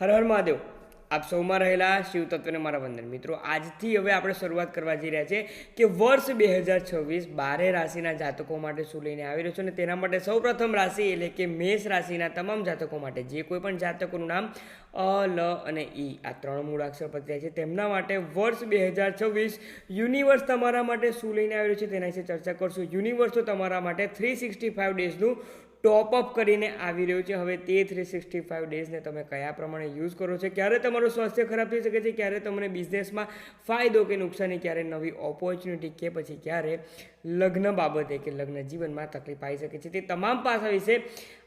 હર હર મહાદેવ. આપ સૌમાં રહેલા શિવ તત્વને મારા વંદન. મિત્રો, આજથી હવે આપણે શરૂઆત કરવા જઈ રહ્યા છે કે વર્ષ બે હજાર છવ્વીસ બારે રાશિના જાતકો માટે શું લઈને આવી રહ્યો છે અને તેના માટે સૌપ્રથમ રાશિ એટલે કે મેષ રાશિના તમામ જાતકો માટે જે કોઈ પણ જાતકોનું નામ અ, લ અને ઈ આ ત્રણ મૂળાક્ષર પત્યા છે. તેમના માટે વર્ષ બે હજાર છવ્વીસ યુનિવર્સ તમારા માટે શું લઈને આવી રહ્યું છે તેના વિશે ચર્ચા કરશું. યુનિવર્સ તો તમારા માટે થ્રી સિક્સટી ફાઇવ ડેઝનું ટોપ અપ કરીને આવી રહ્યું છે. હવે તે થ્રી સિક્સટી ફાઇવ ડેઝને તમે કયા પ્રમાણે યુઝ કરો છો? ક્યારે તમારું સ્વાસ્થ્ય ખરાબ થઈ શકે છે? ક્યારે તમને બિઝનેસમાં ફાયદો કે નુકસાની? ક્યારે નવી ઓપોર્ચ્યુનિટી કે પછી ક્યારે લગ્ન બાબતે કે લગ્ન જીવનમાં તકલીફ આવી શકે છે? તે તમામ પાસા વિશે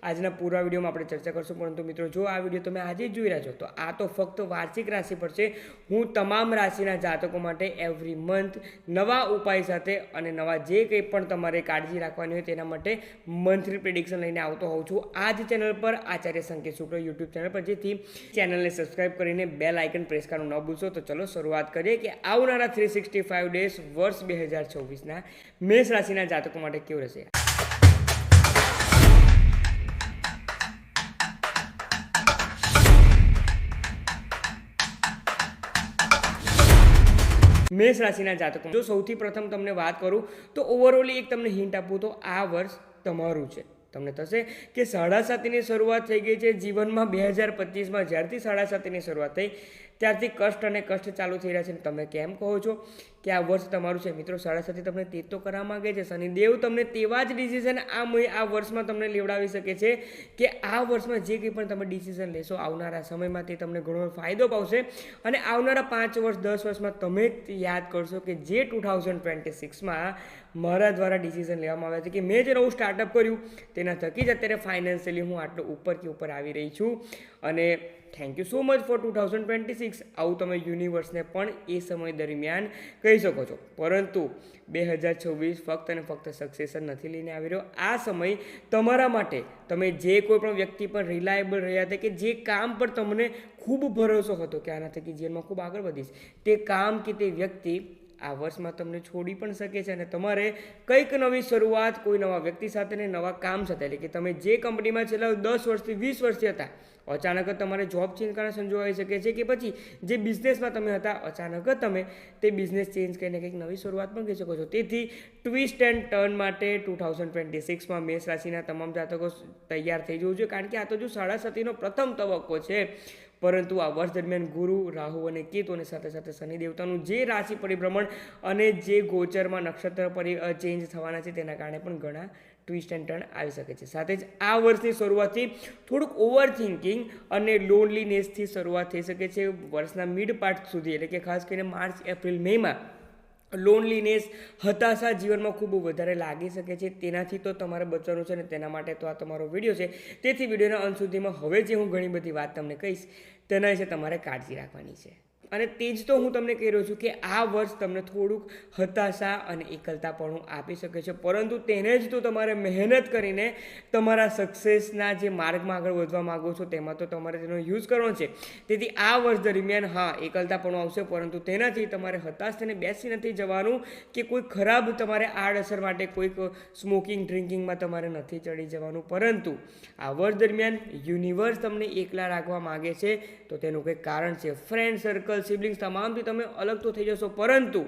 આજના પૂરા વિડીયોમાં આપણે ચર્ચા કરશું. પરંતુ મિત્રો, જો આ વીડિયો તમે આજે જોઈ રહ્યા છો, તો આ તો ફક્ત વાર્ષિક રાશિ પર છે. હું તમામ રાશિના જાતકો માટે એવરી મંથ નવા ઉપાય સાથે અને નવા જે કંઈ પણ તમારે કાળજી રાખવાની હોય તેના માટે મંથલી પ્રિડિક્શન લઈને આવતો હોઉં છું. આ જ ચેનલ પર આચાર્ય સંકેત શુક્લ યુટ્યુબ ચેનલ પર, જેથી ચેનલને સબસ્ક્રાઇબ કરીને બેલ આઇકન પ્રેસ કરવાનું ન ભૂલશો. તો ચલો શરૂઆત કરીએ કે આવનારા થ્રી સિક્સટી ફાઇવ ડેઝ વર્ષ બે હજાર છવ્વીસના મેષ રાશિના જાતકો માટે કેવું રહેશે? મેષ રાશિના જાતકો જો સૌથી પ્રથમ તમને વાત કરું, તો ઓવરઓલી એક તમને હિન્ટ આપું તો આ વર્ષ તમારું છે. તમને થશે કે સાડા સાતીની શરૂઆત થઈ ગઈ છે જીવનમાં બે હજાર પચીસમાં. જ્યારથી સાડા સાતીની શરૂઆત થઈ ત્યારથી કષ્ટ અને કષ્ટ ચાલુ થઈ રહ્યા છે. તમે કેમ કહો છો કે આ વર્ષ તમારું છે? મિત્રો, સાડા સાતી તમને તે તો કરવા માંગે છે. શનિદેવ તમને તેવા જ ડિસિઝન આ આ વર્ષમાં તમને લેવડાવી શકે છે કે આ વર્ષમાં જે કંઈ પણ તમે ડિસિઝન લેશો, આવનારા સમયમાં તે તમને ઘણો ફાયદો પાવશે. અને આવનારા પાંચ વર્ષ, દસ વર્ષમાં તમે જ યાદ કરશો કે જે ટુ થાઉઝન્ડ ટ્વેન્ટી સિક્સમાં મારા દ્વારા ડિસિઝન લેવામાં આવ્યા છે કે મેં જે નવું સ્ટાર્ટઅપ કર્યું, તેના થકી જ અત્યારે ફાઇનાન્શિયલી હું આટલો ઉપર કે ઉપર આવી રહી છું. અને thank you so much for two thousand twenty six આવું તમે યુનિવર્સને પણ એ સમય દરમિયાન કહી શકો છો. પરંતુ બે હજાર છવ્વીસ ફક્ત અને ફક્ત સક્સેસર નથી લઈને આવી રહ્યો. આ સમય તમારા માટે, તમે જે કોઈ પણ વ્યક્તિ પર રિલાયબલ રહ્યા હતા કે જે કામ પર તમને ખૂબ ભરોસો હતો કે આના થકી જીવનમાં ખૂબ આગળ વધીશ, તે કામ કે તે વ્યક્તિ આ વર્ષમાં તમને છોડી પણ શકે છે અને તમારે કંઈક નવી શરૂઆત, કોઈ નવા વ્યક્તિ સાથે ને નવા કામ સાથે. એટલે કે તમે જે કંપનીમાં છેલ્લા દસ વર્ષથી, વીસ વર્ષથી હતા, અચાનક તમારે જોબ ચેન્જ કરવાના આવી શકે છે કે પછી જે બિઝનેસમાં તમે હતા, અચાનક તમે તે બિઝનેસ ચેન્જ કરીને કંઈક નવી શરૂઆત પણ કરી શકો છો. તેથી ટ્વિસ્ટ એન્ડ ટર્ન માટે ટુ થાઉઝન્ડ ટ્વેન્ટી સિક્સમાં મેષ રાશિના તમામ જાતકો તૈયાર થઈ જવું જોઈએ. કારણ કે આ તો જો સાડા સતીનો પ્રથમ તબક્કો છે પરંતુ આ વર્ષ દરમિયાન ગુરુ, રાહુ અને કેતુ સાથે સાથે શનિ દેવતાનું જે રાશિ પરિભ્રમણ અને જે ગોચરમાં નક્ષત્ર પરિ ચેન્જ થવાના છે તેના કારણે પણ ઘણા ટ્વિસ્ટ એન્ડ ટર્ન આવી શકે છે. સાથે જ આ વર્ષની શરૂઆતથી થોડુંક ઓવર થિંકિંગ અને લોનલીનેસથી શરૂઆત થઈ શકે છે. વર્ષના મિડ પાર્ટ સુધી, એટલે કે ખાસ કરીને માર્ચ, એપ્રિલ, મેમાં લોનલીનેસ હતાશા જીવનમાં ખૂબ વધારે લાગી શકે છે. તેનાથી તો તમારે બચવાનું છે ને તેના માટે તો આ તમારો વીડિયો છે. તેથી વિડીયોના અંત સુધીમાં હવે જે હું ઘણી બધી વાત તમને કહીશ, તેના વિશે તમારે કાળજી રાખવાની છે. અને તે જ તો હું તમને કહી રહ્યો છું કે આ વર્ષ તમને થોડુંક હતાશા અને એકલતાપણું આપી શકે છે. પરંતુ તેને જ તો તમારે મહેનત કરીને તમારા સક્સેસના જે માર્ગમાં આગળ વધવા માગો છો તેમાં તો તમારે તેનો યુઝ કરવાનો છે. તેથી આ વર્ષ દરમિયાન હા, એકલતાપણું આવશે, પરંતુ તેનાથી તમારે હતાશ થઈને બેસી નથી જવાનું કે કોઈ ખરાબ તમારે આડઅસર માટે કોઈક સ્મોકિંગ ડ્રિંકિંગમાં તમારે નથી ચડી જવાનું. પરંતુ આ વર્ષ દરમિયાન યુનિવર્સ તમને એકલા રાખવા માગે છે, તો તેનું કંઈક કારણ છે. ફ્રેન્ડ સર્કલ સિબલિંગ્સ તમામથી તમે અલગ તો થઈ જશો પરંતુ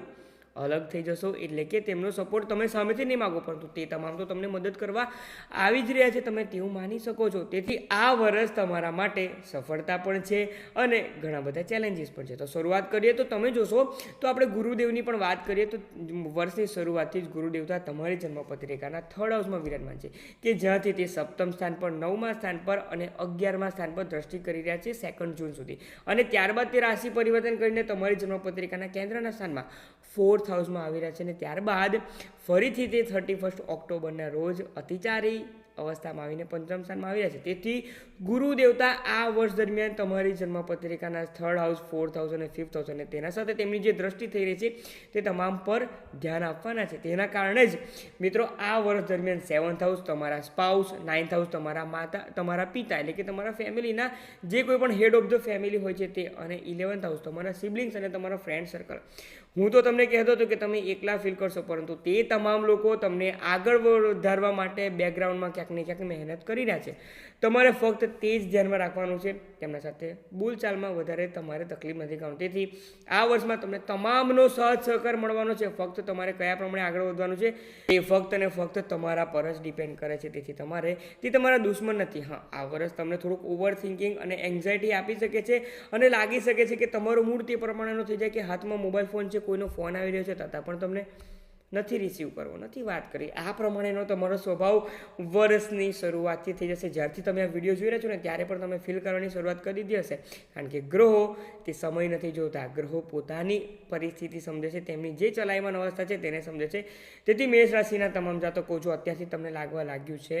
અલગ થઈ જશો એટલે કે તેમનો સપોર્ટ તમે સામેથી નહીં માગો, પરંતુ તે તમામ તો તમને મદદ કરવા આવી જ રહ્યા છે, તમે તેવું માની શકો છો. તેથી આ વર્ષ તમારા માટે સફળતા પણ છે અને ઘણા બધા ચેલેન્જીસ પણ છે. તો શરૂઆત કરીએ તો તમે જોશો, તો આપણે ગુરુદેવની પણ વાત કરીએ તો વર્ષની શરૂઆતથી જ ગુરુદેવતા તમારી જન્મપત્રિકાના થર્ડ હાઉસમાં વિરાજમાન છે, કે જ્યાંથી તે સપ્તમ સ્થાન પર, નવમા સ્થાન પર અને અગિયારમા સ્થાન પર દ્રષ્ટિ કરી રહ્યા છે સેકન્ડ જૂન સુધી. અને ત્યારબાદ તે રાશિ પરિવર્તન કરીને તમારી જન્મપત્રિકાના કેન્દ્રના સ્થાનમાં ફોર્થ હાઉસમાં આવી રહ્યા છે અને ત્યારબાદ ફરીથી તે થર્ટી ફર્સ્ટ ઓક્ટોબરના રોજ અતિચારી અવસ્થામાં આવીને પંચમ સ્થાનમાં આવી રહ્યા છે. તેથી ગુરુ દેવતા આ વર્ષ દરમિયાન તમારી જન્મપત્રિકાના થર્ડ હાઉસ ફોર્થ હાઉસ અને ફિફ્થ હાઉસ અને તેના સાથે તેમની જે દ્રષ્ટિ થઈ રહી છે તે તમામ પર ધ્યાન આપવાના છે. તેના કારણે જ મિત્રો આ વર્ષ દરમિયાન સેવન્થ હાઉસ તમારા સ્પાઉસ નાઇન્થ હાઉસ તમારા માતા, તમારા પિતા એટલે કે તમારા ફેમિલીના જે કોઈ પણ હેડ ઓફ ધ ફેમિલી હોય છે તે અને ઇલેવન્થ હાઉસ તમારા સિબ્લિંગ્સ અને તમારા ફ્રેન્ડ સર્કલ હું તો તમને કહેતો હતો કે તમે એકલા ફીલ કરશો, પરંતુ તે તમામ લોકો તમને આગળ વધારવા માટે બેકગ્રાઉન્ડમાં ક્યાંક ને ક્યાંક મહેનત કરી રહ્યા છે. તમારે ફક્ત તે જ ધ્યાનમાં રાખવાનું છે. તેમના સાથે બોલચાલમાં વધારે તમારે તકલીફ નથી કરવાની તેથી આ વર્ષમાં તમને તમામનો સહજ સહકાર મળવાનો છે. ફક્ત તમારે કયા પ્રમાણે આગળ વધવાનું છે એ ફક્ત અને ફક્ત તમારા પર જ ડિપેન્ડ કરે છે. તેથી તમારે, તે તમારા દુશ્મન નથી. હા, આ વર્ષ તમને થોડુંક ઓવર થિંકિંગ અને એન્ઝાયટી આપી શકે છે અને લાગી શકે છે કે તમારો મૂડ તે પ્રમાણેનો થઈ જાય કે હાથમાં મોબાઈલ ફોન છે કોઈનો ફોન આવી રહ્યો છે છતાં પણ તમને નથી રિસીવ કરવો, નથી વાત કરી આ પ્રમાણેનો તમારો સ્વભાવ વર્ષની શરૂઆતથી થઈ જશે. જ્યારથી તમે આ વીડિયો જોઈ રહ્યા છો ને, ત્યારે પણ તમે ફીલ કરવાની શરૂઆત કરી દીધી હશે. કારણ કે ગ્રહો તે સમય નથી જોતા. ગ્રહો પોતાની પરિસ્થિતિ સમજે છે, તેમની જે ચલાયમાન અવસ્થા છે તેને સમજે છે. તેથી મેષ રાશિના તમામ જાતકો, જો અત્યારથી તમને લાગવા લાગ્યું છે,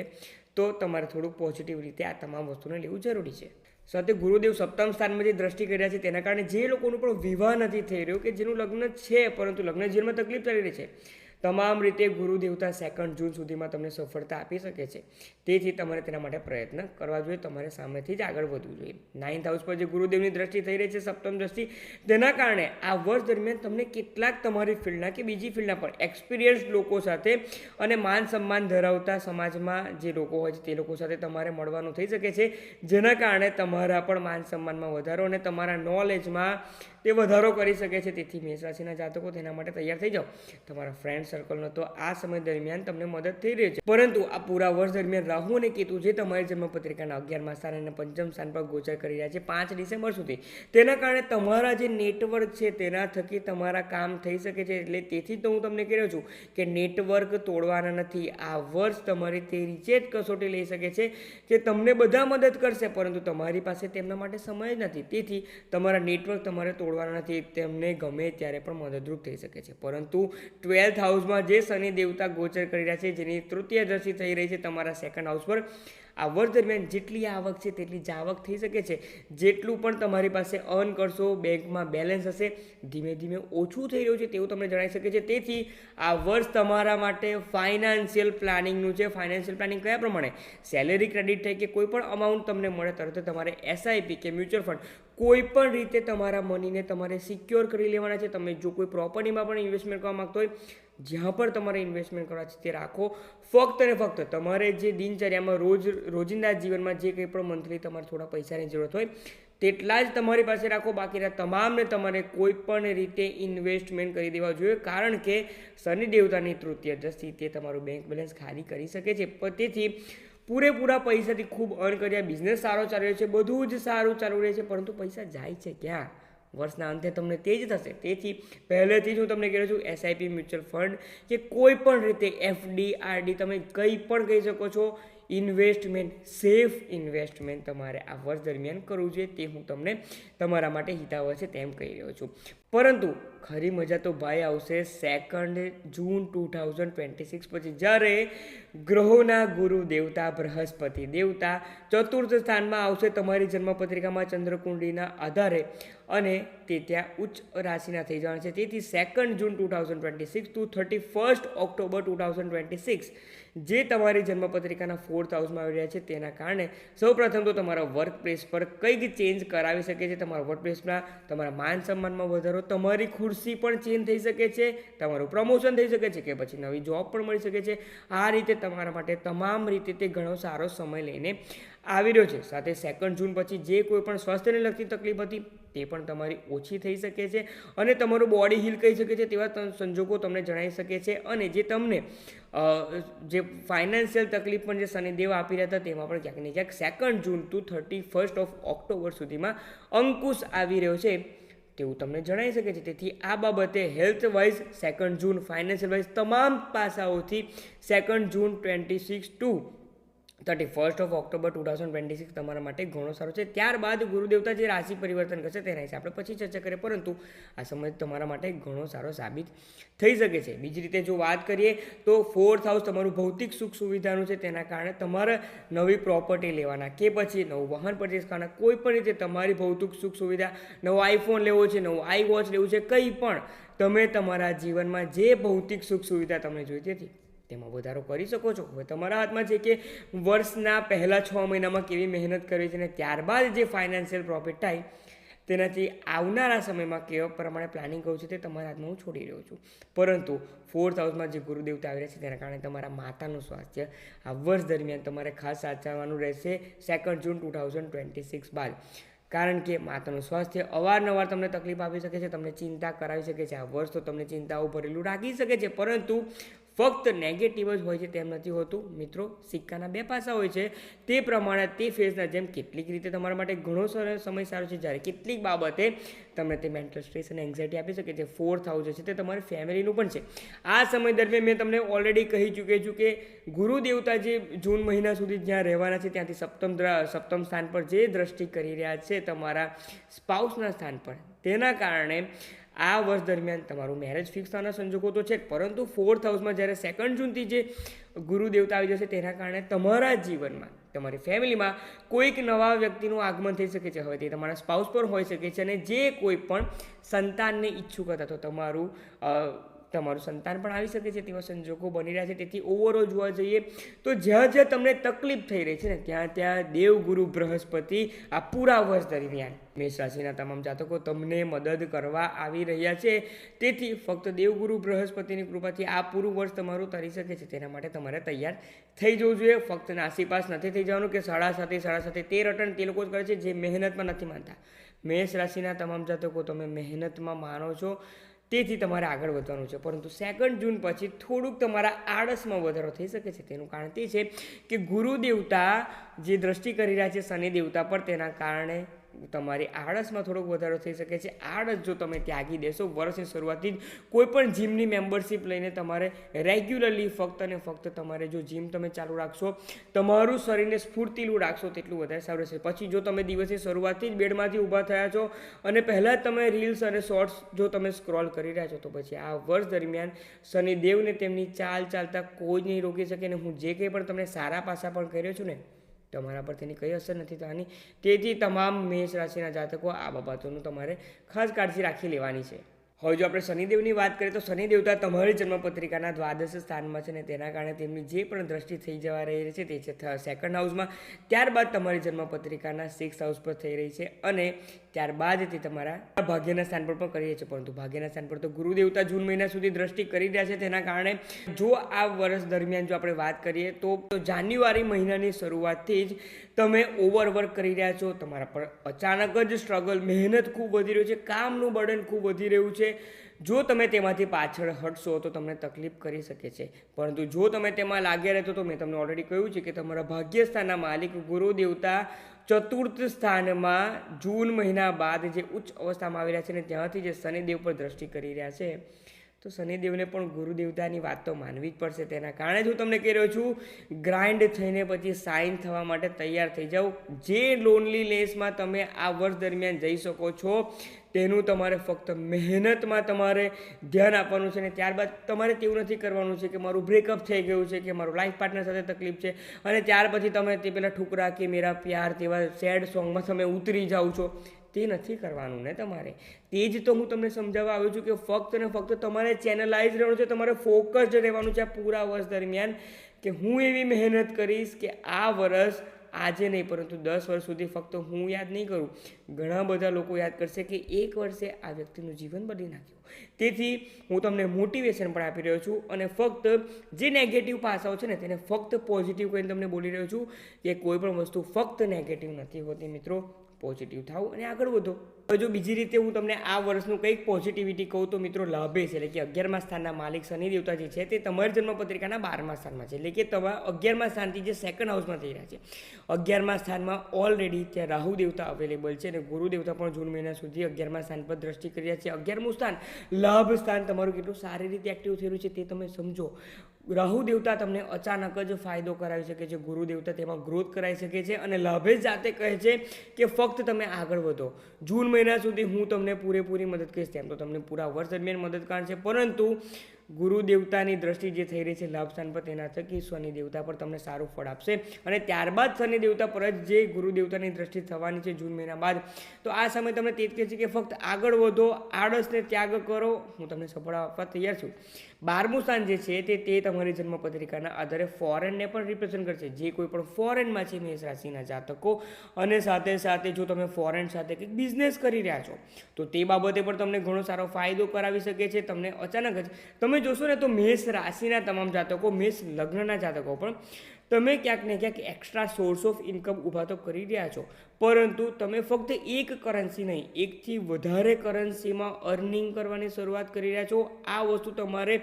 તો તમારે થોડુંક પોઝિટિવ રીતે આ તમામ વસ્તુને લેવું જરૂરી છે. સાથે ગુરુદેવ સપ્તમ સ્થાનમાં જે દ્રષ્ટિ કર્યા છે, તેના કારણે જે લોકોનું પણ વિવાહ નથી થઈ રહ્યો કે જેનું લગ્ન છે, પરંતુ લગ્ન જીવનમાં તકલીફ ચાલી રહી છે. તમામ રીતે ગુરુ દેવતા સેકન્ડ જૂન સુધીમાં તમને સફળતા આપી શકે છે. તેથી તમારે તેના માટે પ્રયત્ન કરવા જોઈએ, તમારે સામેથી જ આગળ વધવું જોઈએ. નાઇન્થ હાઉસ પર જે ગુરુદેવની દ્રષ્ટિ થઈ રહી છે, સપ્તમ દ્રષ્ટિ, તેના કારણે આ વર્ષ દરમિયાન તમને કેટલાક તમારી ફિલ્ડના કે બીજી ફિલ્ડના પણ એક્સપિરિયન્સ લોકો સાથે અને માન સન્માન ધરાવતા સમાજમાં જે લોકો હોય છે, તે લોકો સાથે તમારે મળવાનું થઈ શકે છે. જેના કારણે તમારા પણ માન સન્માનમાં વધારો અને તમારા નોલેજમાં તે વધારો કરી શકે છે. તેથી મેષ રાશિના જાતકો તેના માટે તૈયાર થઈ જાઓ. તમારા ફ્રેન્ડ સર્કલનો તો આ સમય દરમિયાન તમને મદદ થઈ રહી છે. પરંતુ આ પૂરા વર્ષ દરમિયાન રાહુ અને કેતુ જે તમારી જન્મપત્રિકાના અગિયારમાં સ્થાન અને પંચમ સ્થાન પર ગોચર કરી રહ્યા છે પાંચ ડિસેમ્બર સુધી. તેના કારણે તમારા જે નેટવર્ક છે તેના થકી તમારા કામ થઈ શકે છે. એટલે તેથી તો હું તમને કહી રહ્યો છું કે નેટવર્ક તોડવાના નથી. આ વર્ષ તમારી તે રીતે જ કસોટી લઈ શકે છે કે તમને બધા મદદ કરશે. પરંતુ તમારી પાસે તેમના માટે સમય જ નથી. તેથી તમારા નેટવર્ક તમારે તોડવાના નથી, તેમને ગમે ત્યારે પણ મદદરૂપ થઈ શકે છે. પરંતુ ટ્વેલ્થ હાઉસમાં જે શનિ દેવતા ગોચર કરી રહ્યા છે, જેની તૃતીય દ્રષ્ટિ થઈ રહી છે, તમારા સેકન્ડ હાઉસ પર આ વર્ષ દરમિયાન જેટલી આવક છે તેટલી જ આવક થઈ શકે છે. જેટલું પણ તમારી પાસે અર્ન કરશો, બેંકમાં બેલેન્સ હશે, ધીમે ધીમે ઓછું થઈ રહ્યું છે તેવું તમને જણાવી શકે છે. તેથી આ વર્ષ તમારા માટે ફાઇનાન્શિયલ પ્લાનિંગનું છે. ફાઇનાન્શિયલ પ્લાનિંગ કયા પ્રમાણે? સેલેરી ક્રેડિટ થાય કે કોઈ પણ અમાઉન્ટ તમને મળે તરત તમારે એસઆઈપી કે મ્યુચ્યુઅલ ફંડ કોઈ પણ રીતે તમારા મનીને તમારે સિક્યોર કરી લેવાના છે. તમે જો કોઈ પ્રોપર્ટીમાં પણ ઇન્વેસ્ટમેન્ટ કરવા માગતો હોય જ્યાં પણ તમારે ઇન્વેસ્ટમેન્ટ કરવા છે તે રાખો. ફક્ત અને ફક્ત તમારે જે દિનચર્યામાં રોજ, રોજિંદા જીવનમાં જે કંઈ પણ મંથલી તમારે થોડા પૈસાની જરૂરત હોય, તેટલા જ તમારી પાસે રાખો. બાકીના તમામને તમારે કોઈ પણ રીતે ઇન્વેસ્ટમેન્ટ કરી દેવા જોઈએ. કારણ કે શનિ દેવતાની તૃતીય દ્રષ્ટિ તે તમારું બેંક બેલેન્સ ખાલી કરી શકે છે. તેથી પૂરેપૂરા પૈસાથી ખૂબ અર્ન કર્યા. બિઝનેસ સારો ચાલી રહ્યો છે. બધું જ સારું ચાલુ રહે છે. પરંતુ પૈસા જાય છે ક્યાં? વર્ષના અંતે તમને તે જ થશે. તેથી પહેલેથી જ હું તમને કહું છું એસઆઈપી મ્યુચ્યુઅલ ફંડ કે કોઈ પણ રીતે એફડી આરડી તમે કંઈ પણ કહી શકો છો, ઇન્વેસ્ટમેન્ટ, સેફ ઇન્વેસ્ટમેન્ટ તમારે આ વર્ષ દરમિયાન કરવું જોઈએ તે હું તમને તમારા માટે હિતાવહ છે તેમ કહી રહ્યો છું. પરંતુ ખરી મજા તો ભાઈ આવશે second June two thousand twenty six પછી, જ્યારે ગ્રહોના ગુરુ દેવતા, બૃહસ્પતિ દેવતા ચતુર્થ સ્થાનમાં આવશે તમારી જન્મપત્રિકામાં ચંદ્રકુંડીના આધારે. અને તે ત્યાં ઉચ્ચ રાશિના થઈ જવાના છે. તેથી second June two thousand twenty six to thirty first October two thousand twenty six જે તમારી જન્મપત્રિકાના ફોર્થ હાઉસમાં આવી રહ્યા છે તેના કારણે સૌપ્રથમ તો તમારા વર્ક પ્લેસ પર કંઈક ચેન્જ કરાવી શકે છે. તમારા વર્ક પ્લેસમાં તમારા માન સન્માનમાં વધારો, તમારી ખુરશી પણ ચેન્જ થઈ શકે છે, તમારું પ્રમોશન થઈ શકે છે કે પછી નવી જોબ પણ મળી શકે છે. આ રીતે તમારા માટે તમામ રીતે તે ઘણો સારો સમય લઈને આવી રહ્યો છે. સાથે સેકન્ડ જૂન પછી જે કોઈ પણ સ્વાસ્થ્યને લગતી તકલીફ હતી તે પણ તમારી ઓછી થઈ શકે છે અને તમારું બોડી હીલ કહી શકે છે તેવા સંજોગો તમને જણાવી શકે છે અને જે તમને જે ફાઇનાન્શિયલ તકલીફ પણ જે શનિદેવ આપી રહ્યા હતા તેમાં પણ ક્યાંક ને ક્યાંક second June to thirty first of October સુધીમાં અંકુશ આવી રહ્યો છે તેવું તમને જણાવી શકે છે. તેથી આ બાબતે health wise second June financial wise તમામ પાસાઓથી second June twenty six to thirty first of October two thousand twenty six તમારા માટે ઘણો સારો છે. ત્યારબાદ ગુરુદેવતા જે રાશિ પરિવર્તન કરશે તેના વિશે આપણે પછી ચર્ચા કરીએ, પરંતુ આ સમય તમારા માટે ઘણો સારો સાબિત થઈ શકે છે. બીજી રીતે જો વાત કરીએ, તો ફોર્થ હાઉસ તમારું ભૌતિક સુખ સુવિધાનું છે, તેના કારણે તમારે નવી પ્રોપર્ટી લેવાના કે પછી નવું વાહન પરચેસ કરવાના. કોઈ પણ રીતે તમારી ભૌતિક સુખ સુવિધા, નવો આઈફોન લેવો છે, નવું આઈ વોચ લેવું છે, કંઈ પણ તમે તમારા જીવનમાં જે ભૌતિક સુખ સુવિધા તમને જોઈતી હતી તેમાં વધારો કરી શકો છો. હવે તમારા હાથમાં છે કે વર્ષના પહેલાં છ મહિનામાં કેવી મહેનત કરવી છે અને ત્યારબાદ જે ફાઇનાન્શિયલ પ્રોફિટ થાય, તેનાથી આવનારા સમયમાં કેવા પ્રમાણે પ્લાનિંગ કરું છું તે તમારા હાથમાં હું છોડી રહ્યો છું. પરંતુ ફોર્થ હાઉસમાં જે ગુરુદેવતા આવી રહ્યા છે, તેના કારણે તમારા માતાનું સ્વાસ્થ્ય આ વર્ષ દરમિયાન તમારે ખાસ સાચવવાનું રહેશે second June two thousand twenty six બાદ. કારણ કે માતાનું સ્વાસ્થ્ય અવારનવાર તમને તકલીફ આપી શકે છે, તમને ચિંતા કરાવી શકે છે. આ વર્ષ તો તમને ચિંતાઓ ભરેલું રાખી શકે છે. પરંતુ ફક્ત નેગેટિવ જ હોય છે તેમ નથી હોતું. મિત્રો, સિક્કાના બે પાસા હોય છે. તે પ્રમાણે તે ફેઝના જેમ કેટલીક રીતે તમારા માટે ઘણો સમય સારો છે. જ્યારે કેટલીક બાબતે તમને તે મેન્ટલ સ્ટ્રેસ અને એન્ઝાયટી આપી શકે છે. ફોર્થ હાઉસ છે તે તમારી ફેમિલીનું પણ છે. આ સમય દરમિયાન મેં તમને ઓલરેડી કહી ચૂકી છું કે ગુરુ દેવતા જે જૂન મહિના સુધી જ્યાં રહેવાના છે, ત્યાંથી સપ્તમ સપ્તમ સ્થાન પર જે દ્રષ્ટિ કરી રહ્યા છે, તમારા સ્પાઉસના સ્થાન પર. તેના કારણે આ વર્ષ દરમિયાન તમારું મેરેજ ફિક્સ થવાના સંજોગો તો છે પરંતુ ફોર્થ હાઉસમાં જ્યારે સેકન્ડ જૂનથી જે ગુરુદેવતા આવી જશે તેના કારણે તમારા જીવનમાં, તમારી ફેમિલીમાં કોઈક નવા વ્યક્તિનું આગમન થઈ શકે છે. હવે તે તમારા સ્પાઉસ પર હોઈ શકે છે અને જે કોઈ પણ સંતાનને ઈચ્છુક હતા, તો તમારું તમારું સંતાન પણ આવી શકે છે, તેવા સંજોગો બની રહ્યા છે. તેથી ઓવરઓલ જોવા જઈએ તો જ્યાં જ્યાં તમને તકલીફ થઈ રહી છે ને, ત્યાં ત્યાં દેવગુરુ બૃહસ્પતિ આ પૂરા વર્ષ દરમિયાન મેષ રાશિના તમામ જાતકો તમને મદદ કરવા આવી રહ્યા છે. તેથી ફક્ત દેવગુરુ બૃહસ્પતિની કૃપાથી આ પૂરું વર્ષ તમારું તરી શકે છે. તેના માટે તમારે તૈયાર થઈ જવું જોઈએ. ફક્ત નાસીપાસ નથી થઈ જવાનું કે સાડા સાતે સાડા સાતે તે રટણ તે લોકો જ કરે છે, જે મહેનતમાં નથી માનતા. મેષ રાશિના તમામ જાતકો તમે મહેનતમાં માનો છો. તેથી તમારે આગળ વધવાનું છે. પરંતુ સેકન્ડ જૂન પછી થોડુંક તમારા આળસમાં વધારો થઈ શકે છે. તેનું કારણ તે છે કે ગુરુ દેવતા જે દ્રષ્ટિ કરી રહ્યા છે શનિ દેવતા પર તેના કારણે તમારી આળસમાં થોડોક વધારો થઈ શકે છે. આળસ જો તમે ત્યાગી દેશો, વર્ષની શરૂઆતથી જ કોઈ પણ જીમની મેમ્બરશિપ લઈને તમારે રેગ્યુલરલી ફક્ત અને ફક્ત તમારે જો જીમ તમે ચાલુ રાખશો, તમારું શરીરને સ્ફૂર્તિલું રાખશો તેટલું વધારે સારું રહેશે. પછી જો તમે દિવસની શરૂઆતથી જ બેડમાંથી ઊભા થયા છો અને પહેલાં જ તમે રીલ્સ અને શોર્ટ્સ જો તમે સ્ક્રોલ કરી રહ્યા છો, તો પછી આ વર્ષ દરમિયાન શનિદેવને તેમની ચાલ ચાલતા કોઈ જ નહીં રોકી શકે અને હું જે કંઈ પણ તમને સારા પાસા પણ કર્યો છું ને તમારા પર તેની કઈ અસર નથી થવાની. તેથી તમામ મેષ રાશિના જાતકો આ બાબતોનું તમારે ખાસ કાળજી રાખી લેવાની છે. હવે જો આપણે શનિદેવની વાત કરીએ તો શનિ દેવતા તમારી જન્મપત્રિકાના દ્વાદશ સ્થાનમાં છે ને તેના કારણે તેમની જે પણ દ્રષ્ટિ થઈ જવા રહી છે તે છે સેકન્ડ હાઉસમાં ત્યારબાદ તમારી જન્મપત્રિકાના સિક્સ હાઉસ પર થઈ રહી છે અને ત્યારબાદ તે તમારા ભાગ્યના સ્થાન પર પણ કરીએ છીએ પરંતુ ભાગ્યના સ્થાન પર તો ગુરુદેવતા જૂન મહિના સુધી દ્રષ્ટિ કરી રહ્યા છે. તેના કારણે જો આ વર્ષ દરમિયાન જો આપણે વાત કરીએ તો જાન્યુઆરી મહિનાની શરૂઆતથી જ તમે ઓવરવર્ક કરી રહ્યા છો. તમારા પર અચાનક જ સ્ટ્રગલ, મહેનત ખૂબ વધી રહ્યું છે. કામનું બર્ડન ખૂબ વધી રહ્યું છે. જો તમે તેમાંથી પાછળ હટશો તો તમને તકલીફ કરી શકે છે. પરંતુ જો તમે તેમાં લાગ્યા રહેતો તો મેં તમને ઓલરેડી કહ્યું છે કે તમારા ભાગ્યસ્થાનના માલિક ગુરુ દેવતા ચતુર્થ સ્થાનમાં જૂન મહિના બાદ જે ઉચ્ચ અવસ્થામાં આવી રહ્યા છે ને ત્યાંથી જે શનિદેવ પર દ્રષ્ટિ કરી રહ્યા છે તો શનિદેવને પણ ગુરુ દેવતાની વાત તો માનવી જ પડશે. તેના કારણે જ હું તમને કહી રહ્યો છું, ગ્રાઇન્ડ થઈને પછી સાઇન થવા માટે તૈયાર થઈ જાઓ. જે લોનલી લેસમાં તમે આ વર્ષ દરમિયાન જઈ શકો છો, તેનું તમારે ફક્ત મહેનતમાં તમારે ધ્યાન આપવાનું છે અને ત્યારબાદ તમારે તેવું નથી કરવાનું છે કે મારું બ્રેકઅપ થઈ ગયું છે, કે મારું લાઈફ પાર્ટનર સાથે તકલીફ છે અને ત્યાર પછી તમે તે પહેલાં ઠુકરા કે મેરા પ્યાર તેવા સેડ સોંગમાં તમે ઉતરી જાઓ છો. તે નથી કરવાનું ને તમારે. તે જ તો હું તમને સમજાવવા આવ્યો છું કે ફક્ત ને ફક્ત તમારે ચેનલાઇઝ રહેવાનું છે, તમારે ફોકસ્ડ રહેવાનું છે આ પૂરા વર્ષ દરમિયાન કે હું એવી મહેનત કરીશ કે આ વર્ષ આજે નહીં, પરંતુ દસ વર્ષ સુધી ફક્ત હું યાદ નહીં કરું. ઘણા બધા લોકો યાદ કરશે કે એક વર્ષે આ વ્યક્તિનું જીવન બદલી નાખ્યું. તેથી હું તમને મોટિવેશન પણ આપી રહ્યો છું અને ફક્ત જે નેગેટિવ પાસાઓ છે ને તેને ફક્ત પોઝિટિવ કહીને તમને બોલી રહ્યો છું કે કોઈ પણ વસ્તુ ફક્ત નેગેટિવ નથી હોતી મિત્રો. પોઝિટિવ થાવ અને આગળ વધો. હવે જો બીજી રીતે હું તમને આ વર્ષનું કંઈક પોઝિટિવિટી કહું તો મિત્રો લાભે છે. એટલે કે અગિયારમા સ્થાનના માલિક શનિ દેવતા જે છે તે તમારી જન્મપત્રિકાના બારમા સ્થાનમાં છે. એટલે કે તમારા અગિયારમા સ્થાનથી જે સેકન્ડ હાઉસમાં થઈ રહ્યા છે. અગિયારમા સ્થાનમાં ઓલરેડી ત્યાં રાહુ દેવતા અવેલેબલ છે અને ગુરુ દેવતા પણ જૂન મહિના સુધી અગિયારમા સ્થાન પર દ્રષ્ટિ કરી રહ્યા છે. અગિયારમું સ્થાન, લાભ સ્થાન તમારું કેટલું સારી રીતે એક્ટિવ થયેલું છે તે તમે સમજો. રાહુ દેવતા તમને અચાનક જ ફાયદો કરાવી શકે છે, ગુરુ દેવતા તેમાં ગ્રોથ કરાવી શકે છે અને લાભે જાતે કહે છે કે ફક્ત તમે આગળ વધો. જૂન મહિના સુધી હું તમને પૂરેપૂરી મદદ કરીશ, તેમ તો તમને પૂરા વર્ષ દરમિયાન મદદ છે, પરંતુ ગુરુ દેવતાની દ્રષ્ટિ જે થઈ રહી છે લાભ સ્થાન પર, તેના થકી શનિ દેવતા પર તમને સારું ફળ આપશે. અને ત્યારબાદ શનિ દેવતા પર જ જે ગુરુ દેવતાની દ્રષ્ટિ થવાની છે જૂન મહિના બાદ, તો આ સમય તમને તે જ કહે છે કે ફક્ત આગળ વધો, આળસને ત્યાગ કરો. હું તમને સફળ આપવા તૈયાર છું. બારમું સ્થાન જે છે તે તે તમારી જન્મપત્રિકાના આધારે ફોરેનને પણ રિપ્રેઝન્ટ કરશે. જે કોઈ પણ ફોરેનમાં છે, મેષ રાશિના જાતકો. અને સાથે સાથે જો તમે ફોરેન સાથે કંઈક બિઝનેસ કરી રહ્યા છો, તો તે બાબતે પણ તમને ઘણો સારો ફાયદો કરાવી શકે છે. તમને અચાનક જ તમે જોશો ને તો મેષ રાશિના તમામ જાતકો, મેષ લગ્નના જાતકો પણ તમે ક્યાંક ને ક્યાંક એક્સ્ટ્રા સોર્સ ઓફ ઇન્કમ ઊભા તો કરી રહ્યા છો. પરંતુ તમે ફક્ત એક કરન્સી નહીં, એકથી વધારે કરન્સીમાં અર્નિંગ કરવાની શરૂઆત કરી રહ્યા છો. આ વસ્તુ તમારે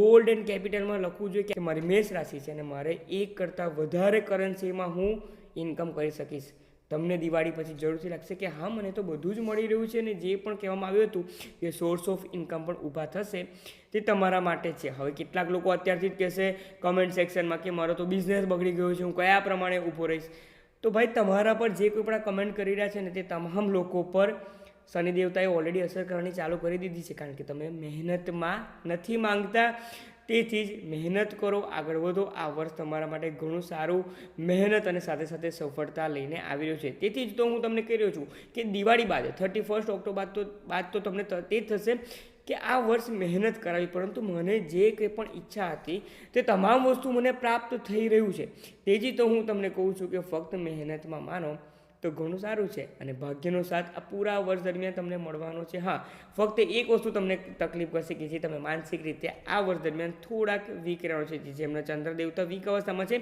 બોલ્ડ એન્ડ કેપિટલમાં લખવું જોઈએ કે મારી મેષ રાશિ છે અને મારે એક કરતાં વધારે કરન્સીમાં હું ઇન્કમ કરી શકીશ. તમને દિવાળી પછી જરૂરથી લાગશે કે હા, મને તો બધું જ મળી રહ્યું છે અને જે પણ કહેવામાં આવ્યું હતું કે સોર્સ ઓફ ઇન્કમ પણ ઊભા થશે, તે તમારા માટે છે. હવે કેટલાક લોકો અત્યારથી જ કહેશે કમેન્ટ સેક્શનમાં કે મારો તો બિઝનેસ બગડી ગયો છે, હું કયા પ્રમાણે ઊભો રહીશ? તો ભાઈ, તમારા પર જે કોઈ પણ કમેન્ટ કરી રહ્યા છે ને, તે તમામ લોકો પર શનિ દેવતાએ ઓલરેડી અસર કરવાની ચાલુ કરી દીધી છે. કારણ કે તમે મહેનતમાં નથી માંગતા તેથી જ મહેનત કરો, આગળ વધો. આ વર્ષ તમારા માટે ઘણું સારું મહેનત અને સાથે સાથે સફળતા લઈને આવી રહ્યું છે. તેથી જ તો હું તમને કહી રહ્યો છું કે દિવાળી બાદ થર્ટી ફર્સ્ટ ઓક્ટોબર તો, બાદ તો તમને તે થશે કે આ વર્ષ મહેનત કરાવી. પરંતુ મને જે કંઈ પણ ઈચ્છા હતી, તે તમામ વસ્તુ મને પ્રાપ્ત થઈ રહ્યું છે. તેથી તો હું તમને કહું છું કે ફક્ત મહેનતમાં માનો તો ઘણું સારું છે અને ભાગ્યનો સાથ આ પૂરા વર્ષ દરમિયાન તમને મળવાનો છે. હા, ફક્ત એક વસ્તુ તમને તકલીફ કરશે કે જે તમે માનસિક રીતે આ વર્ષ દરમિયાન થોડાક વીક રહેવાનો છે જેમના ચંદ્ર દેવતા વીક અવસ્થામાં છે.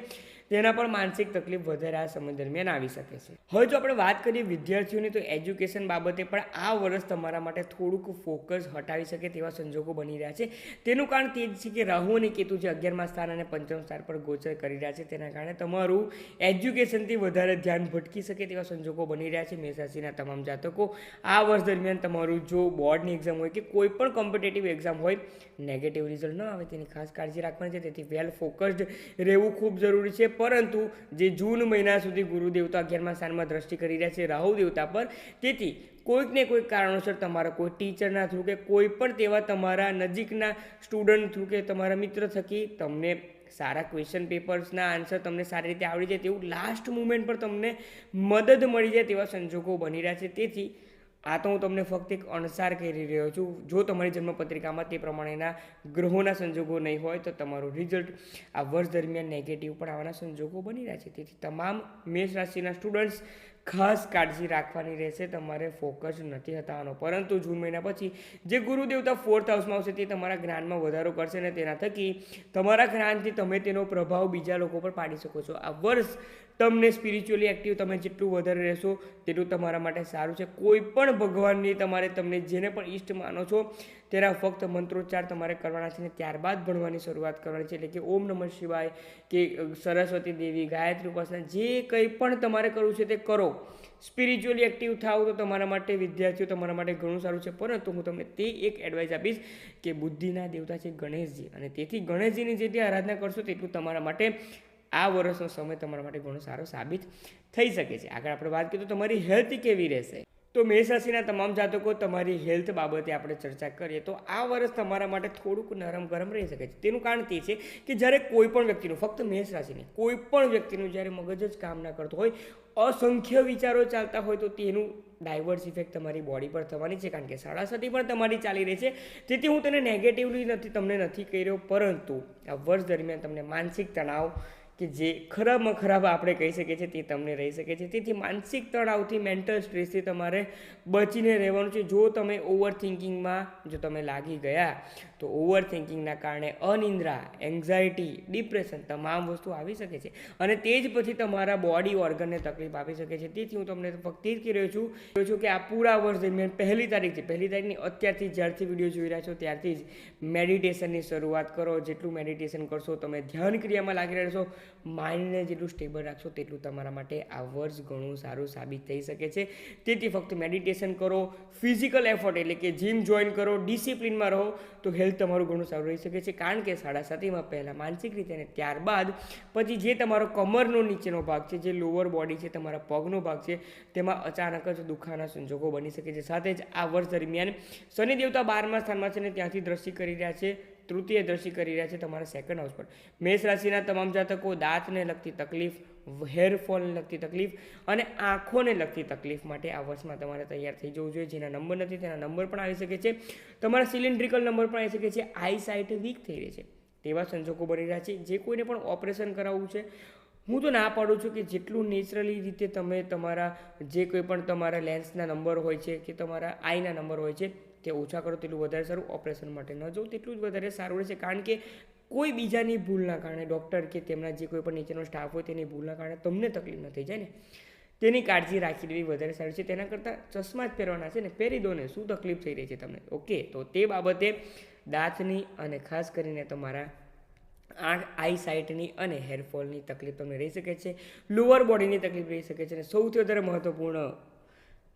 તેના પણ માનસિક તકલીફ વધારે આ સમય દરમિયાન આવી શકે છે. હવે જો આપણે વાત કરીએ વિદ્યાર્થીઓની, તો એજ્યુકેશન બાબતે પણ આ વર્ષ તમારા માટે થોડુંક ફોકસ હટાવી શકે તેવા સંજોગો બની રહ્યા છે. તેનું કારણ તે જ છે કે રાહુ અને કેતુ જે અગિયારમાં સ્થાન અને પંચમ સ્થાન પર ગોચર કરી રહ્યા છે, તેના કારણે તમારું એજ્યુકેશનથી વધારે ધ્યાન ભટકી શકે તેવા સંજોગો બની રહ્યા છે મેષ તમામ જાતકો. આ વર્ષ દરમિયાન તમારું જો બોર્ડની એક્ઝામ હોય કે કોઈ પણ કોમ્પિટેટિવ એક્ઝામ હોય નેગેટિવ રિઝલ્ટ ન આવે, તેની ખાસ કાળજી રાખવાની છે. તેથી વેલ ફોકસ્ડ રહેવું ખૂબ જરૂરી છે. પરંતુ જે જૂન મહિના સુધી ગુરુદેવતા અગિયારમાં સ્થાનમાં દ્રષ્ટિ કરી રહ્યા છે રાહુ દેવતા પર, તેથી કોઈક ને કોઈક કારણોસર તમારા કોઈ ટીચરના થ્રુ કે કોઈ પણ તેવા તમારા નજીકના સ્ટુડન્ટ થ્રુ કે તમારા મિત્ર થકી તમને સારા ક્વેશ્ચન પેપર્સના આન્સર તમને સારી રીતે આવડી જાય તેવું લાસ્ટ મુમેન્ટ પર તમને મદદ મળી જાય તેવા સંજોગો બની રહ્યા છે. તેથી આ તો હું તમને ફક્ત એક અણસાર કરી રહ્યો છું. જો તમારી જન્મપત્રિકામાં તે પ્રમાણેના ગ્રહોના સંજોગો નહીં હોય તો તમારું રિઝલ્ટ આ વર્ષ દરમિયાન નેગેટિવ પણ આવવાના સંજોગો બની રહ્યા છે. તેથી તમામ મેષ રાશિના સ્ટુડન્ટ્સ ખાસ કાળજી રાખવાની રહેશે. તમારે ફોકસ નથી હતાવાનો પરંતુ જૂન મહિના પછી જે ગુરુદેવતા ફોર્થ હાઉસમાં આવશે તે તમારા જ્ઞાનમાં વધારો કરશે અને તેના થકી તમારા જ્ઞાનથી તમે તેનો પ્રભાવ બીજા લોકો પર પાડી શકો છો. આ વર્ષ તમને સ્પિરિચ્યુઅલી એક્ટિવ તમે જેટલું વધારે રહેશો, તેટલું તમારા માટે સારું છે. કોઈ પણ ભગવાનની તમારે તમને જેને પણ ઈષ્ટ માનો છો, તેના ફક્ત મંત્રોચ્ચાર તમારે કરવાના છે અને ત્યારબાદ ભણવાની શરૂઆત કરવાની છે. એટલે કે ઓમ નમઃ શિવાય કે સરસ્વતી દેવી, ગાયત્રી ઉપાસના, જે કંઈ પણ તમારે કરવું છે તે કરો. સ્પિરિચ્યુઅલી એક્ટિવ થાવ તો તમારા માટે વિદ્યાર્થીઓ તમારા માટે ઘણું સારું છે. પરંતુ હું તમને તે એક એડવાઇસ આપીશ કે બુદ્ધિના દેવતા છે ગણેશજી. અને તેથી ગણેશજીની જેટલી આરાધના કરશો તેટલું તમારા માટે આ વર્ષનો સમય તમારા માટે ઘણો સારો સાબિત થઈ શકે છે. આગળ આપણે વાત કરીએ તો તમારી હેલ્થ કેવી રહેશે? તો મેષ રાશિના તમામ જાતકો તમારી હેલ્થ બાબતે આપણે ચર્ચા કરીએ તો આ વર્ષ તમારા માટે થોડુંક નરમ ગરમ રહી શકે છે. તેનું કારણ તે છે કે જ્યારે કોઈ પણ વ્યક્તિનું, ફક્ત મેષ રાશિની કોઈ પણ વ્યક્તિનું જ્યારે મગજ જ કામ ના કરતું હોય, અસંખ્ય વિચારો ચાલતા હોય તો તેનું ડાયવર્સ ઇફેક્ટ તમારી બોડી પર થવાની છે. કારણ કે સાડાસતી પણ તમારી ચાલી રહી છે. તેથી હું તેને નેગેટિવલી નથી, તમને નથી કહી રહ્યો પરંતુ આ વર્ષ દરમિયાન તમને માનસિક તણાવ કે જે ખરાબમાં ખરાબ આપણે કહી શકીએ છીએ તે તમને રહી શકે છે. તેથી માનસિક તણાવથી મેન્ટલ સ્ટ્રેસથી તમારે બચીને રહેવાનું છે. જો તમે ઓવર થિંકિંગમાં જો તમે લાગી ગયા, તો ઓવર થિંકિંગના કારણે અનિંદ્રા એન્ઝાયટી ડિપ્રેશન તમામ વસ્તુ આવી શકે છે. અને તે જ પછી તમારા બોડી ઓર્ગનને તકલીફ આપી શકે છે. તેથી હું તમને ફક્ત જ કહી રહ્યો છું, કહું છું કે આ પૂરા વર્ષ દરમિયાન, પહેલી તારીખ છે પહેલી તારીખની અત્યારથી જ્યારથી વીડિયો જોઈ રહ્યા છો, ત્યારથી જ મેડિટેશનની શરૂઆત કરો. જેટલું મેડિટેશન કરશો, તમે ધ્યાન ક્રિયામાં લાગી રહેશો માઇન્ડને જેટલું સ્ટેબલ રાખશો તેટલું તમારા માટે આ વર્ષ ઘણું સારું સાબિત થઈ શકે છે. તેથી ફક્ત મેડિટેશન કરો ફિઝિકલ એફર્ટ એટલે કે જીમ જોઈન કરો ડિસિપ્લિનમાં રહો, તો હેલ્થ તમારું ઘણું સારું રહી શકે છે. કારણ કે સાડા સાતીમાં પહેલાં માનસિક રીતે અને ત્યારબાદ પછી જે તમારો કમરનો નીચેનો ભાગ છે, જે લોઅર બોડી છે, તમારા પગનો ભાગ છે, તેમાં અચાનક જ દુખાના સંજોગો બની શકે છે. સાથે જ આ વર્ષ દરમિયાન શનિ દેવતા બારમા સ્થાનમાં છે ને ત્યાંથી દ્રષ્ટિ કરી રહ્યા છે. તૃતીય દ્રષ્ટિ કરી રહ્યા છે તમારા સેકન્ડ હાઉસ પર. મેષ રાશિના તમામ જાતકો દાંતને લગતી તકલીફ હેરફોલને લગતી તકલીફ અને આંખોને લગતી તકલીફ માટે આ વર્ષમાં તમારે તૈયાર થઈ જવું જોઈએ. જેના નંબર નથી, તેના નંબર પણ આવી શકે છે. તમારા સિલિન્ડ્રિકલ નંબર પણ આવી શકે છે. આઈ સાઇટ વીક થઈ રહી છે. તેવા સંજોગો બની રહ્યા છે. જે કોઈને પણ ઓપરેશન કરાવવું છે, હું તો ના પાડું છું કે જેટલું નેચરલી રીતે તમે તમારા જે કોઈ પણ તમારા લેન્સના નંબર હોય છે કે તમારા આઈના નંબર હોય છે તે ઓછા કરો તેટલું વધારે સારું ઓપરેશન માટે. ન જવું તેટલું જ વધારે સારું રહેશે. કારણ કે કોઈ બીજાની ભૂલના કારણે ડૉક્ટર કે તેમના જે કોઈ પણ નીચેનો સ્ટાફ હોય તેની ભૂલના કારણે તમને તકલીફ ન થઈ જાય ને. તેની કાળજી રાખી દેવી વધારે સારી છે. તેના કરતાં ચશ્મા જ પહેરવાના છે ને. પહેરી દો ને. શું તકલીફ થઈ રહી છે તમને? ઓકે, તો તે બાબતે દાંતની અને ખાસ કરીને તમારા આંખ, આઈ સાઇટની અને હેરફોલની તકલીફ તમને રહી શકે છે. લોઅર બોડીની તકલીફ રહી શકે છે અને સૌથી વધારે મહત્ત્વપૂર્ણ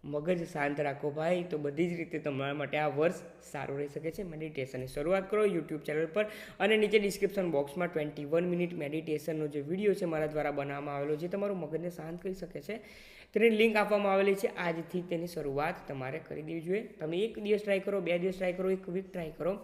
મગજ શાંત રાખો ભાઈ. તો બધી જ રીતે તમારા માટે આ વર્ષ સારું રહી શકે છે મેડિટેશનની શરૂઆત કરો યુટ્યુબ ચેનલ પર અને નીચે ડિસ્ક્રિપ્શન બોક્સમાં ટ્વેન્ટી વન મિનિટ મેડિટેશનનો જે વીડિયો છે મારા દ્વારા બનાવવામાં આવેલો જે તમારું મગજને શાંત કરી શકે છે. તેની લિંક આપવામાં આવેલી છે. આજથી તેની શરૂઆત તમારે કરી દેવી જોઈએ. તમે એક દિવસ ટ્રાય કરો, બે દિવસ ટ્રાય કરો, એક વીક ટ્રાય કરો.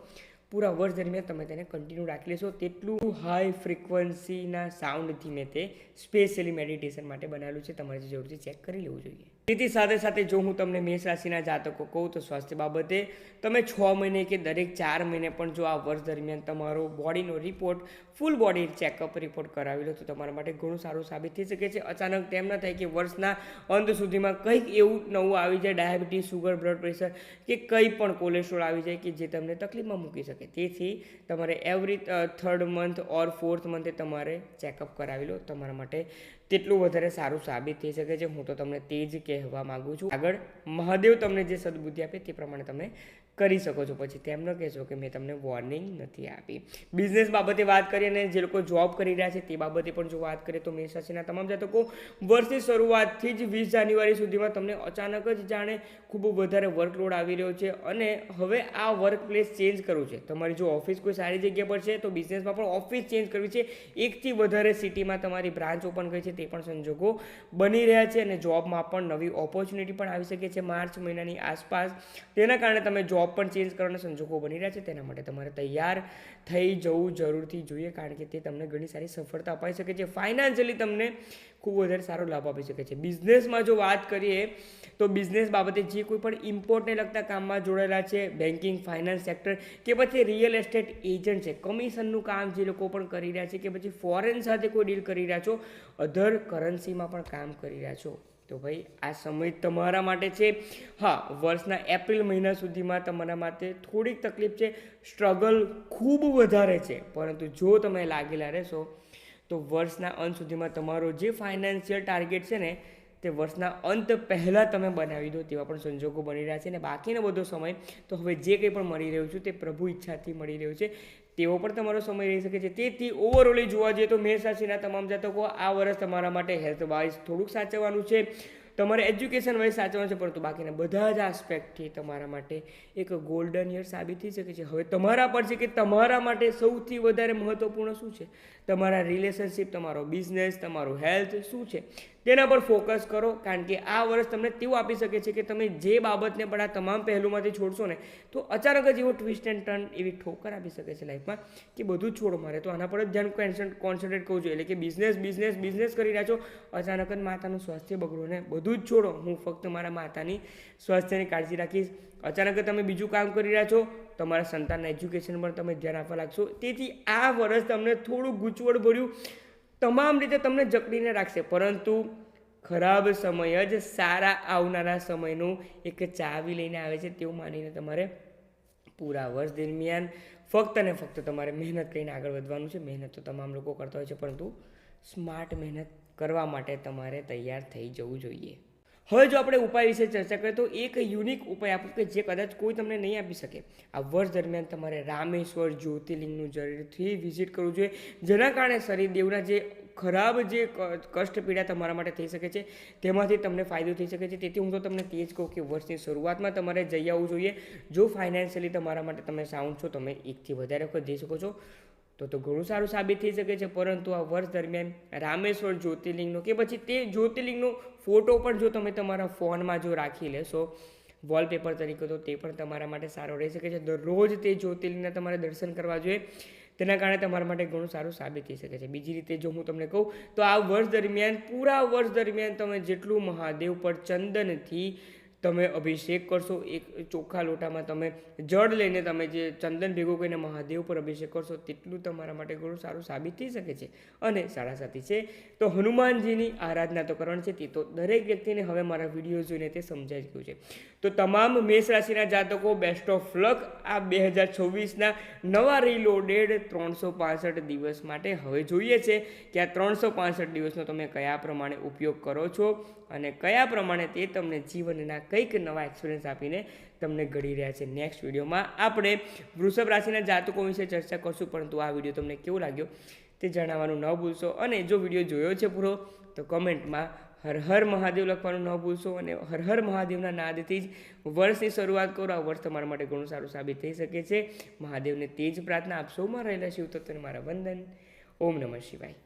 પૂરા વર્ષ દરમિયાન તમે તેને કન્ટિન્યુ રાખી લેશો. તેટલું હાઈ ફ્રિકવન્સીના સાઉન્ડથી મેં તે સ્પેશિયલી મેડિટેશન માટે બનાવેલું છે. તમારે જરૂરથી ચેક કરી લેવું જોઈએ. તેથી સાથે સાથે જો હું તમને મેષ રાશિના જાતકો કહું તો સ્વાસ્થ્ય બાબતે તમે છ મહિને કે દરેક ચાર મહિને પણ જો આ વર્ષ દરમિયાન તમારો બોડીનો report full body checkup report કરાવી લો તો તમારા માટે ઘણું સારું સાબિત થઈ શકે છે. અચાનક તેમ ન થાય કે વર્ષના અંત સુધીમાં કંઈક એવું નવું આવી જાય ડાયાબિટીસ સુગર બ્લડ પ્રેશર કે કંઈ પણ કોલેસ્ટ્રોલ આવી જાય કે જે તમને તકલીફમાં મૂકી શકે. તેથી તમારે every third month or fourth મંથે તમારે ચેકઅપ કરાવી લો તમારા માટે તેટલું વધારે સારું સાબિત થઈ શકે છે. હું તો તમને તે જ કહેવા માગું છું. આગળ મહાદેવ તમને જે સદબુદ્ધિ આપે તે પ્રમાણે તમે કરી શકો છો. પછી તેમનો કહેશો કે મેં તમને વોર્નિંગ નથી આપી. બિઝનેસ બાબતે વાત કરીએ અને જે લોકો જોબ કરી રહ્યા છે તે બાબતે પણ જો વાત કરીએ તો મેષ રાશિના તમામ જાતકો વર્ષની શરૂઆતથી જ વીસ જાન્યુઆરી સુધીમાં તમને અચાનક જ જાણે ખૂબ વધારે વર્કલોડ આવી રહ્યો છે અને હવે આ વર્ક પ્લેસ ચેન્જ કરવું છે. તમારી જો ઓફિસ કોઈ સારી જગ્યા પર છે તો બિઝનેસમાં પણ ઓફિસ ચેન્જ કરવી છે. એકથી વધારે સિટીમાં તમારી બ્રાન્ચ ઓપન કરી છે તે પણ સંજોગો બની રહ્યા છે અને જોબમાં પણ નવી ઓપોર્ચ્યુનિટી પણ આવી શકે છે માર્ચ મહિનાની આસપાસ. તેના કારણે તમે જોબ પણ ચેન્જ કરવાના સંજોગો બની રહ્યા છે, તેના માટે તમારે તૈયાર થઈ જવું જરૂરથી જોઈએ, કારણ કે તે તમને ઘણી સારી સફળતા અપાઈ શકે છે. ફાઇનાન્શિયલી તમને ખૂબ વધારે સારો લાભ આપી શકે છે. બિઝનેસમાં જો વાત કરીએ, તો બિઝનેસ બાબતે જે કોઈ પણ ઇમ્પોર્ટને લગતા કામમાં જોડાયેલા છે બેન્કિંગ ફાઇનાન્સ સેક્ટર કે પછી રિયલ એસ્ટેટ એજન્ટ છે કમિશનનું કામ જે લોકો પણ કરી રહ્યા છે કે પછી ફોરેન સાથે કોઈ ડીલ કરી રહ્યા છો અધર કરન્સીમાં પણ કામ કરી રહ્યા છો. તો ભાઈ, આ સમય તમારા માટે છે. હા, વર્ષના એપ્રિલ મહિના સુધીમાં તમારા માટે થોડીક તકલીફ છે. સ્ટ્રગલ ખૂબ વધારે છે. પરંતુ જો તમે લાગેલા રહેશો, તો વર્ષના અંત સુધીમાં તમારો જે ફાઇનાન્શિયલ ટાર્ગેટ છે ને, તે વર્ષના અંત પહેલાં તમે બનાવી દો તેવા પણ સંજોગો બની રહ્યા છે. અને બાકીનો બધો સમય, તો હવે જે કંઈ પણ મળી રહ્યું છું, તે પ્રભુ ઈચ્છાથી મળી રહ્યું છે. તેવો પણ તમારો સમય રહી શકે છે. તેથી ઓવરઓલી જોવા જઈએ તો મેષ રાશિના તમામ જાતકો આ વર્ષ તમારા માટે હેલ્થ વાઇઝ થોડુંક સાચવવાનું છે. તમારે એજ્યુકેશન વાઇઝ સાચવવાનું છે, પરંતુ બાકીના બધા જ આસ્પેક્ટથી તમારા માટે એક ગોલ્ડન યર સાબિત થઈ શકે છે. હવે તમારા પર છે કે તમારા માટે સૌથી વધારે મહત્ત્વપૂર્ણ શું છે? તમારા રિલેશનશિપ તમારો બિઝનેસ તમારું હેલ્થ શું છે? તેના પર ફોકસ કરો, કારણ કે આ વર્ષ તમને તેવું આપી શકે છે કે તમે જે બાબતને પણ આ તમામ પહેલુંમાંથી છોડશો ને, તો અચાનક જ એવો ટ્વિસ્ટ એન્ડ ટર્ન એવી ઠોકર આપી શકે છે લાઈફમાં કે બધું છોડો મારે. તો આના પર જ ધ્યાન કોન્સન્ટ્રેટ કરવું જોઈએ. એટલે કે બિઝનેસ બિઝનેસ બિઝનેસ કરી રહ્યા છો, અચાનક જ માતાનું સ્વાસ્થ્ય બગડો ને બધું જ છોડો. હું ફક્ત મારા માતાની સ્વાસ્થ્યની કાળજી રાખીશ. અચાનક તમે બીજું કામ કરી રહ્યા છો, તમારા સંતાનના એજ્યુકેશન પર તમે ધ્યાન આપવા લાગશો. તેથી આ વર્ષ તમને થોડું ગૂંચવડ ભર્યું. તમામ રીતે તમને જકડીને રાખશે. પરંતુ ખરાબ સમય જ સારા આવનારા સમયનું એક ચાવી લઈને આવે છે તેવું માનીને તમારે પૂરા વર્ષ દરમિયાન ફક્ત ને ફક્ત તમારે મહેનત કરીને આગળ વધવાનું છે. મહેનત તો તમામ લોકો કરતા હોય છે, પરંતુ સ્માર્ટ મહેનત કરવા માટે તમારે તૈયાર થઈ જવું જોઈએ. હવે જો આપણે ઉપાય વિશે ચર્ચા કરીએ તો એક યુનિક ઉપાય આપું કે જે કદાચ કોઈ તમને નહીં આપી શકે. આ વર્ષ દરમિયાન તમારે રામેશ્વર જ્યોતિર્લિંગનું જરૂરથી વિઝિટ કરવું જોઈએ, જેના કારણે શનિદેવના જે ખરાબ જે કષ્ટ પીડા તમારા માટે થઈ શકે છે, તેમાંથી તમને ફાયદો થઈ શકે છે. તેથી હું તો તમને તે જ કહું કે વર્ષની શરૂઆતમાં તમારે જઈ આવવું જોઈએ. જો ફાઇનાન્શિયલી તમારા માટે તમે સાઉન્ડ છો, તમે એકથી વધારે વખત જઈ શકો છો. તો તો ઘણું સારું સાબિત થઈ શકે છે, પરંતુ આ વર્ષ દરમિયાન રામેશ્વર જ્યોતિર્લિંગનો કે પછી તે જ્યોતિર્લિંગનો ફોટો પણ જો તમે તમારા ફોનમાં જો રાખી લેશો વોલપેપર તરીકે તો તે પણ તમારા માટે સારો રહી શકે છે. દરરોજ તે જ્યોતિર્લિંગના તમારે દર્શન કરવા જોઈએ, તેના કારણે તમારા માટે ઘણું સારું સાબિત થઈ શકે છે. બીજી રીતે જો હું તમને કહું, તો આ વર્ષ દરમિયાન, પૂરા વર્ષ દરમિયાન તમે જેટલું મહાદેવ પર ચંદનથી તમે અભિષેક કરશો, એક ચોખ્ખા લોટામાં તમે જળ લઈને તમે જે ચંદન ભેગું કરીને મહાદેવ પર અભિષેક કરશો, તેટલું તમારા માટે ઘણું સારું સાબિત થઈ શકે છે અને સાડા સાથી છે. તો હનુમાનજીની આરાધના તો કરવાની છે, તે તો દરેક વ્યક્તિને હવે મારા વીડિયો જોઈને તે સમજાઈ ગયું છે. તો તમામ મેષ રાશિના જાતકો બેસ્ટ ઓફ લક આ બે હજાર છવ્વીસના નવા રીલોડેડ ત્રણસો પાસઠ દિવસ માટે હવે જોઈએ છે. કે આ ત્રણસો પાસઠ દિવસનો તમે કયા પ્રમાણે ઉપયોગ કરો છો? અને કયા પ્રમાણે તે તમને જીવનના કંઈક નવા એક્સપિરિયન્સ આપીને તમને ઘડી રહ્યા છે. નેક્સ્ટ વિડીયોમાં આપણે વૃષભ રાશિના જાતકો વિશે ચર્ચા કરશું, પરંતુ આ વીડિયો તમને કેવો લાગ્યો તે જણાવવાનું ન ભૂલશો. અને જો વીડિયો જોયો છે પૂરો, તો કમેન્ટમાં હર હર મહાદેવ લખવાનું ન ભૂલશો અને હર હર મહાદેવના નાદથી જ વર્ષની શરૂઆત કરો. આ વર્ષ તમારા માટે ઘણું સારું સાબિત થઈ શકે છે. મહાદેવને તે જ પ્રાર્થના આપ સૌમાં રહેલા શિવ તત્વને મારા વંદન. ઓમ નમઃ શિવાય.